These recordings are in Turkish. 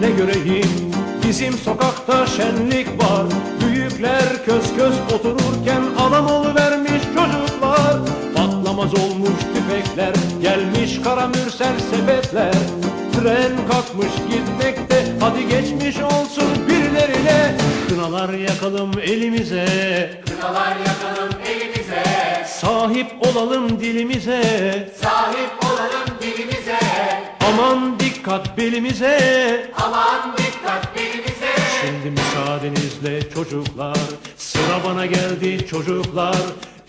ne göreyim? Bizim sokakta şenlik var. Büyükler köz köz otururken Adam vermiş çocuklar. Patlamaz olmuş tüfekler Gelmiş karamürsel sepetler. Tren kalkmış gitmekte Hadi geçmiş olsun birilerine. Kınalar yakalım elimize. Kınalar yakalım elimize, Sahip olalım dilimize. Sahip olalım belimize Aman dikkat belimize. Şimdi müsaadenizle çocuklar Sıra bana geldi çocuklar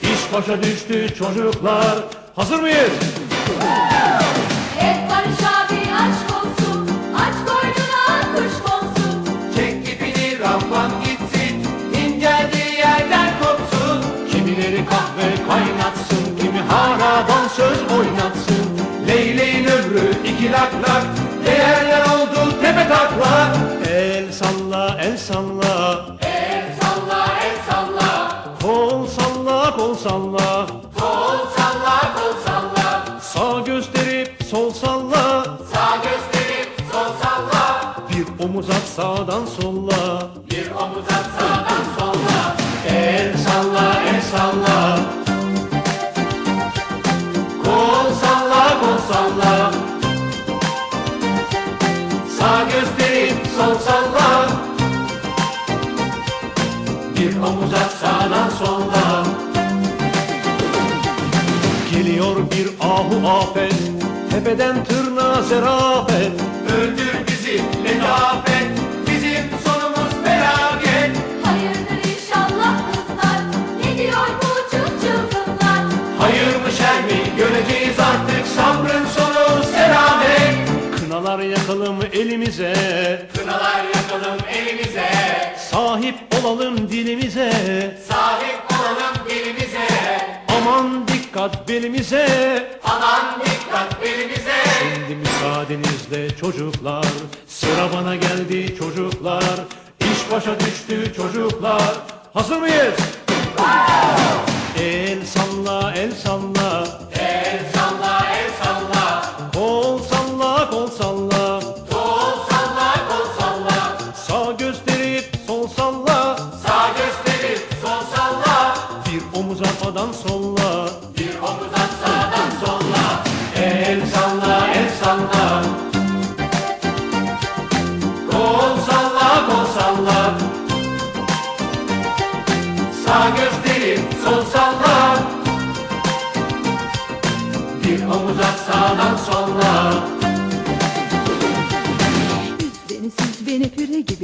İş başa düştü çocuklar Hazır mıyız? Et Barış bir omuz at sağdan solla. El salla el salla Kol salla, kol salla. Sağ gösterip sol salla. Bir omuz at sağdan solla Geliyor bir ahu afet Tepeden tırnağa zerafet dilimize Sahip olalım dilimize. Aman dikkat belimize Aman dikkat belimize. Şimdi müsaadenizle çocuklar Sıra bana geldi çocuklar İş başa düştü çocuklar Hazır mıyız? El salla el salla atmadan solla Bir omuz at sağdan solla. El salla el salla Kol salla kol salla. Sağ gösterip sol salla. Bir omuz at sağdan solla Üz beni süz beni püre gibi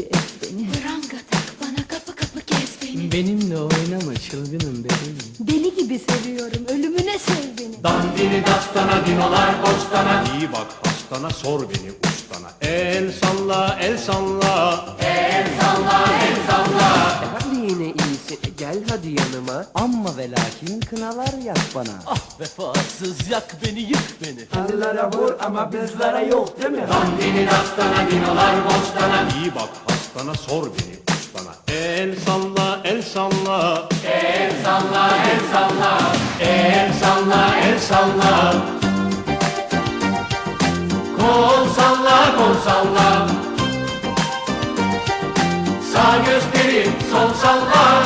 Dinolar bostana. İyi bak hastana sor beni ustana El salla el salla El salla el salla. Hadi yine iyisi gel hadi yanıma. Amma ve lakin kınalar yak bana. Ah vefasız yak beni yık beni Kadınlara vur ama bizlere yok değil mi? Dandini dastana dinolar bostana. İyi bak hastana sor beni ustana El salla el salla El salla el salla. El salla el salla Kol salla kol salla. Sağ gösterip sol salla.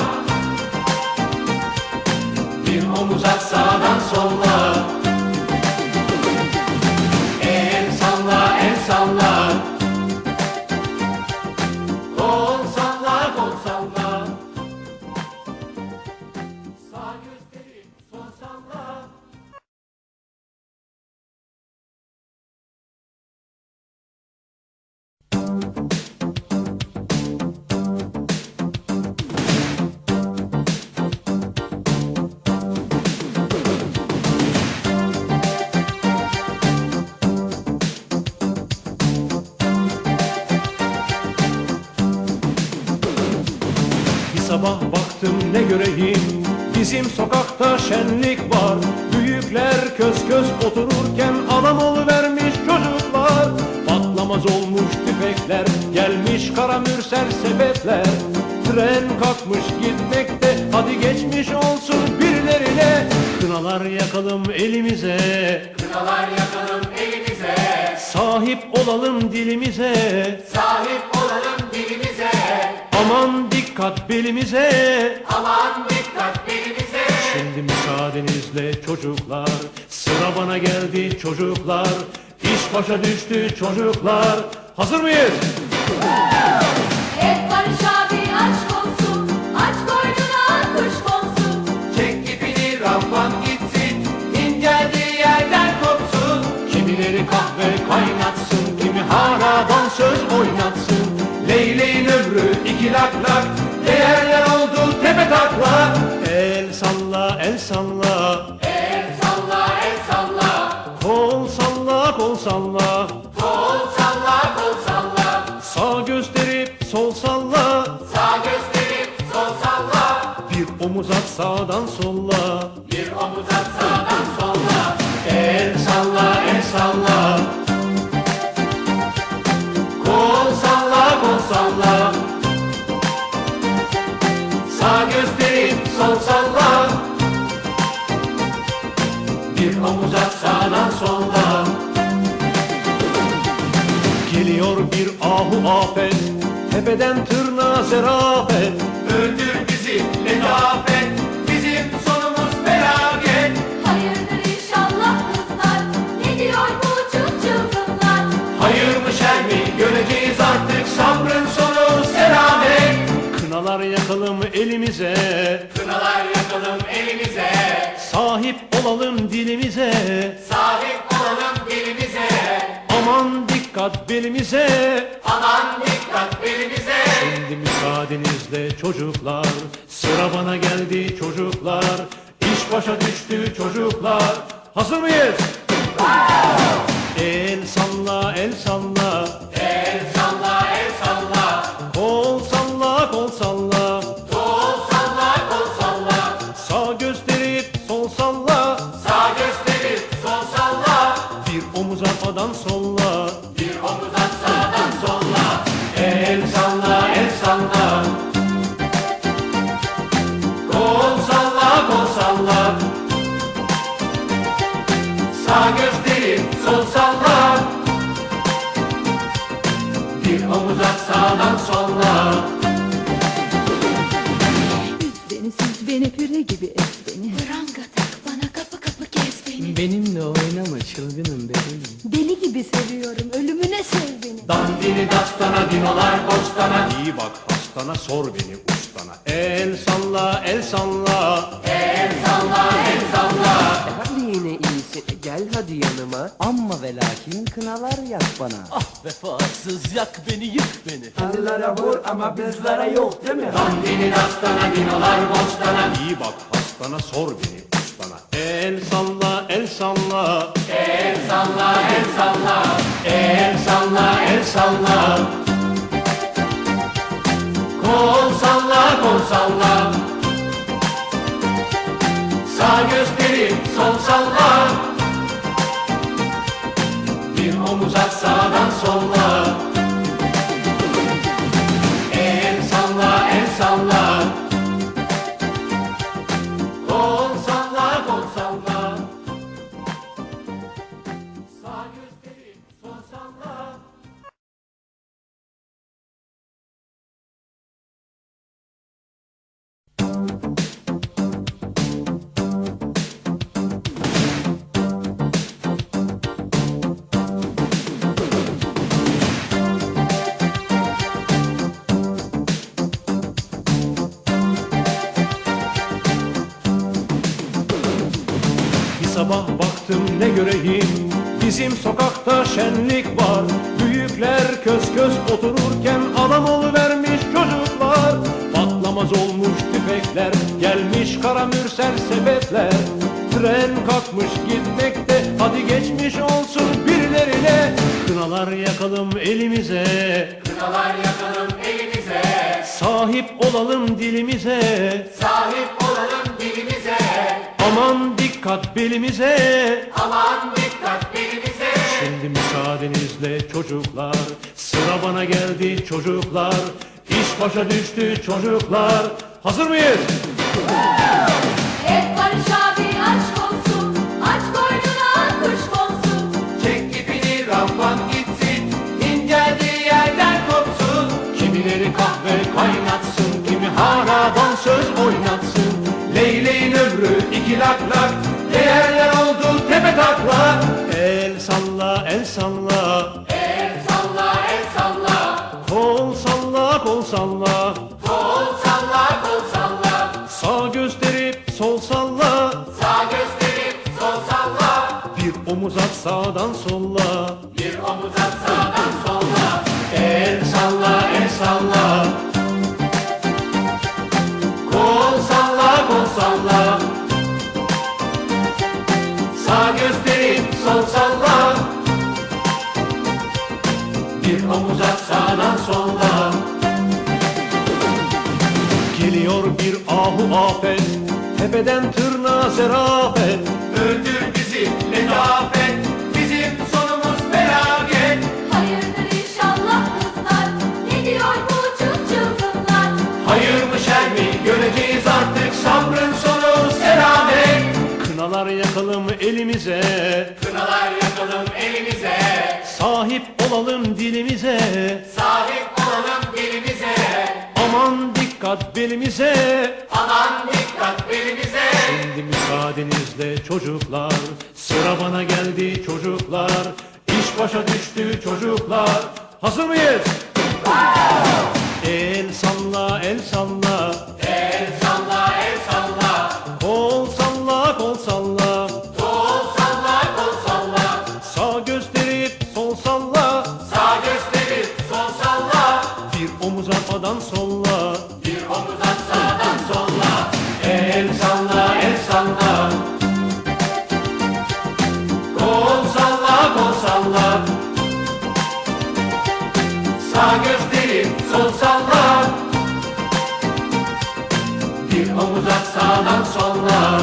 Bir omuz at sağdan solla Bizim sokakta şenlik var. Büyükler köz köz otururken Adam vermiş çocuklar. Patlamaz olmuş tüfekler Gelmiş karamürsel sepetler. Tren kalkmış gitmekte Hadi geçmiş olsun birilerine. Kınalar yakalım elimize. Kınalar yakalım elimize. Sahip olalım dilimize. Sahip olalım dilimize. Aman dikkat belimize. Aman dikkat belimize Şimdi müsaadenizle çocuklar Sıra bana geldi çocuklar. İş başa düştü çocuklar. Hazır mıyız? Et Barış abi aşk olsun Aç koynuna kuş konsun. Çek ipini rampan gitsin İnceldiği yerden kopsun? Kimileri kahve kaynatsın Kimi haradan söz oynatsın? Leyleğin ömrü iki lak lak Değerler sol salla Bir omuz at sağdan solla Geliyor bir ahu afet Tepeden tırnağa zerafet Öldür bizi letafet Bizim sonumuz felaket. Hayırdır inşallah kızlar Ne diyor bu çıl çılgınlar Hayır mı şer mi göreceğiz artık Sabrın sonu selamet. Kınalar yakalım elimize olalım dilimize. Sahip olalım dilimize. Aman dikkat belimize. Aman dikkat belimize. Şimdi müsaadenizle çocuklar Sıra bana geldi çocuklar. İş başa düştü çocuklar. Hazır mıyız? El salla el salla sağdan solla. Üz beni süz beni püre gibi ez beni. Pranga tak bana kapı kapı kes beni. Benimle oynama çılgınım bebeğim. Deli gibi seviyorum ölümüne sev beni. Dandini dastana dinolar bostana İyi bak hastana sor beni ustana. El salla el salla. El salla el hadi yanıma. Amma ve lakin kınalar yak bana. Ah vefasız yak beni yık beni. Halılara vur ama bizlere yok değil mi? Dandini dastana dinolar bostana. İyi bak hastana sor beni ustana El salla el salla. El salla el salla. El salla el salla. Kol salla kol salla. Sağ gösterip sol salla omuz at sağdan solla ne göreyim Bizim sokakta şenlik var. Büyükler köz köz otururken Adam vermiş çocuklar. Patlamaz olmuş tüfekler Gelmiş kara mürsel sepetler. Tren kalkmış gitmekte Hadi geçmiş olsun birilerine Kınalar yakalım elimize. Kınalar yakalım elimize. Sahip olalım dilimize. Sahip olalım Aman dikkat belimize. Aman dikkat belimize. Şimdi müsaadenizle çocuklar Sıra bana geldi çocuklar. İş başa düştü çocuklar. Hazır mıyız? kol salla. Kol salla kol salla. Sağ gösterip sol salla. Sağ gösterip sol salla. Bir omuz at sağdan solla. Bir omuz at sağdan solla. El salla el salla. Kol salla kol salla. Sağ gösterip sol salla. Bir omuz at bir ahu afet Tepeden tırnağa zerafet Öldür bizi letafet Bizim sonumuz felaket. Hayırdır inşallah kızlar Ne diyor bu çıl çılgınlar? Hayır mı şer mi göreceğiz artık Sabrın sonu selamet. Kınalar yakalım elimize. Kınalar yakalım elimize. Sahip olalım dilimize. Sahip dikkat belimize Aman dikkat belimize Şimdi müsaadenizle çocuklar Sıra bana geldi çocuklar. İş başa düştü çocuklar. Hazır mıyız? El salla el salla gösterip sol salla Bir omuz at sağdan solla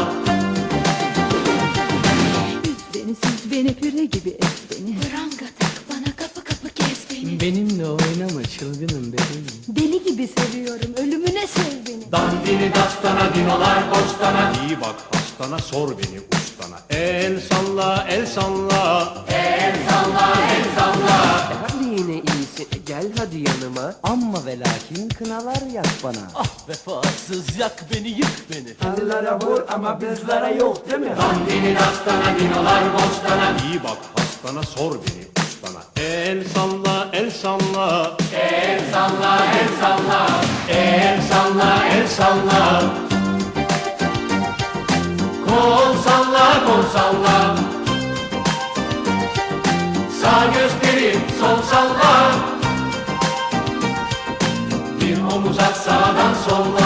Üz beni süz beni püre gibi ez beni. Pranga tak bana kapı kapı kes beni. Benimle oynama çılgınım bebeğim. Deli gibi seviyorum ölümüne sev beni. Dandini dastana dinolar bostana İyi bak hastana sor beni ustana. El salla el salla gel hadi yanıma. Amma ve lakin kınalar yak bana. Ah vefasız yak beni yık beni. Karılara vur ama bizlere yok değil mi? Dandini dastana dinolar bostana. İyi bak hastana sor beni ustana. El salla el salla. El salla el salla. El salla el salla. Kol salla kol salla. Sağ gösterip sol salla uzak sağdan soldan.